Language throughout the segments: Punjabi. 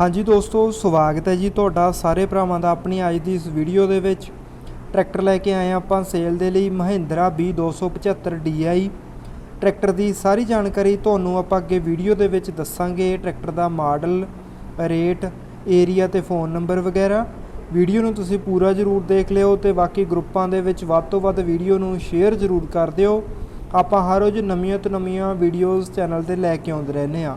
ਹਾਂਜੀ ਦੋਸਤੋ, ਸਵਾਗਤ ਹੈ ਜੀ ਤੁਹਾਡਾ ਸਾਰੇ ਭਰਾਵਾਂ ਦਾ ਆਪਣੀ ਅੱਜ ਦੀ ਇਸ ਵੀਡੀਓ ਦੇ ਵਿੱਚ। ਟਰੈਕਟਰ ਲੈ ਕੇ ਆਏ ਹਾਂ ਆਪਾਂ ਸੇਲ ਦੇ ਲਈ ਮਹਿੰਦਰਾ B275 DI ਟਰੈਕਟਰ ਦੀ ਸਾਰੀ ਜਾਣਕਾਰੀ ਤੁਹਾਨੂੰ ਆਪਾਂ ਅੱਗੇ ਵੀਡੀਓ ਦੇ ਵਿੱਚ ਦੱਸਾਂਗੇ। ਟਰੈਕਟਰ ਦਾ ਮਾਡਲ, ਰੇਟ, ਏਰੀਆ ਤੇ ਫੋਨ ਨੰਬਰ ਵਗੈਰਾ। ਵੀਡੀਓ ਨੂੰ ਤੁਸੀਂ ਪੂਰਾ ਜ਼ਰੂਰ ਦੇਖ ਲਿਓ ਤੇ ਬਾਕੀ ਗਰੁੱਪਾਂ ਦੇ ਵਿੱਚ ਵੱਧ ਤੋਂ ਵੱਧ ਵੀਡੀਓ ਨੂੰ ਸ਼ੇਅਰ ਜ਼ਰੂਰ ਕਰ ਦਿਓ। ਆਪਾਂ ਹਰ ਰੋਜ਼ ਨਵੀਆਂ ਤੋਂ ਨਵੀਆਂ ਵੀਡੀਓਜ਼ ਚੈਨਲ ਤੇ ਲੈ ਕੇ ਆਉਂਦੇ ਰਹਿੰਦੇ ਆ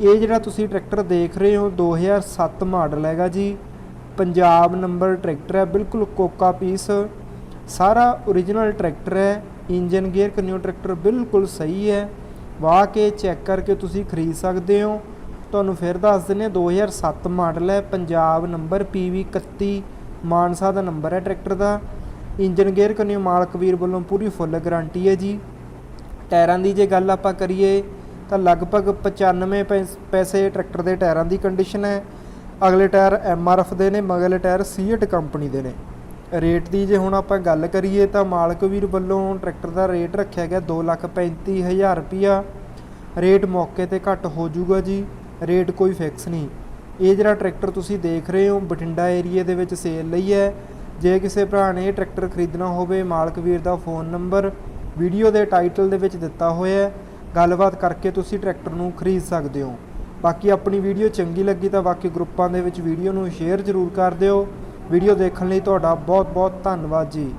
ਇਹ ਜਿਹੜਾ ਤੁਸੀਂ ਟਰੈਕਟਰ ਦੇਖ ਰਹੇ ਹੋ 2007 ਮਾਡਲ ਹੈਗਾ ਜੀ। ਪੰਜਾਬ ਨੰਬਰ ਟਰੈਕਟਰ ਹੈ, ਬਿਲਕੁਲ ਕੋਕਾ ਪੀਸ। ਸਾਰਾ origignal ਟਰੈਕਟਰ ਹੈ, ਇੰਜਨ ਗੇਅਰ ਕਨਿਊ ਟਰੈਕਟਰ ਬਿਲਕੁਲ ਸਹੀ ਹੈ। ਵਾਹ ਕੇ ਚੈੱਕ ਕਰਕੇ ਤੁਸੀਂ ਖਰੀਦ ਸਕਦੇ ਹੋ। ਤੁਹਾਨੂੰ ਫਿਰ ਦੱਸ ਦਿੰਦੇ ਹਾਂ 2007 ਮਾਡਲ ਹੈ, ਪੰਜਾਬ ਨੰਬਰ PV 31 ਮਾਨਸਾ ਦਾ ਨੰਬਰ ਹੈ ਟਰੈਕਟਰ ਦਾ। ਇੰਜਨ ਗੇਅਰ ਕਨਿਊ ਮਾਲਕ ਵੀਰ ਵੱਲੋਂ ਪੂਰੀ ਫੁੱਲ ਗਾਰੰਟੀ ਹੈ ਜੀ। ਟਾਇਰਾਂ ਦੀ ਜੇ ਗੱਲ ਆਪਾਂ ਕਰੀਏ ਤਾਂ ਲਗਭਗ 95 ਪੈਸ- ਪੈਸੇ ਟਰੈਕਟਰ ਦੇ ਟਾਇਰਾਂ ਦੀ ਕੰਡੀਸ਼ਨ ਹੈ। ਅਗਲੇ ਟਾਇਰ ਐਮਆਰਐਫ ਦੇ ਨੇ, ਮਗਲੇ ਟਾਇਰ ਸੀਟ ਕੰਪਨੀ ਦੇ ਨੇ। ਰੇਟ ਦੀ ਜੇ ਹੁਣ ਆਪਾਂ ਗੱਲ ਕਰੀਏ ਤਾਂ ਮਾਲਕ ਵੀਰ ਵੱਲੋਂ ਟਰੈਕਟਰ ਦਾ ਰੇਟ ਰੱਖਿਆ ਗਿਆ 235000 ਰੁਪਿਆ ਰੇਟ ਮੌਕੇ ਤੇ ਘੱਟ ਹੋ ਜਾਊਗਾ ਜੀ, ਰੇਟ ਕੋਈ ਫਿਕਸ ਨਹੀਂ। ਇਹ ਜਿਹੜਾ ਟਰੈਕਟਰ ਤੁਸੀਂ ਦੇਖ ਰਹੇ ਹੋ, ਬਠਿੰਡਾ ਏਰੀਆ ਦੇ ਵਿੱਚ ਸੇਲ ਲਈ ਹੈ। ਜੇ ਕਿਸੇ ਭਰਾ ਨੇ ਇਹ ਟਰੈਕਟਰ ਖਰੀਦਣਾ ਹੋਵੇ, ਮਾਲਕ ਵੀਰ ਦਾ ਫੋਨ ਨੰਬਰ ਵੀਡੀਓ ਦੇ ਟਾਈਟਲ ਦੇ ਵਿੱਚ ਦਿੱਤਾ ਹੋਇਆ ਹੈ। ਗੱਲਬਾਤ ਕਰਕੇ ਤੁਸੀਂ ਟਰੈਕਟਰ ਨੂੰ ਖਰੀਦ ਸਕਦੇ ਹੋ। ਬਾਕੀ ਆਪਣੀ ਵੀਡੀਓ ਚੰਗੀ ਲੱਗੀ ਤਾਂ ਬਾਕੀ ਗਰੁੱਪਾਂ ਦੇ ਵਿੱਚ ਵੀਡੀਓ ਨੂੰ ਸ਼ੇਅਰ ਜ਼ਰੂਰ ਕਰ ਦਿਓ। ਵੀਡੀਓ ਦੇਖਣ ਲਈ ਤੁਹਾਡਾ ਬਹੁਤ ਬਹੁਤ ਧੰਨਵਾਦ ਜੀ।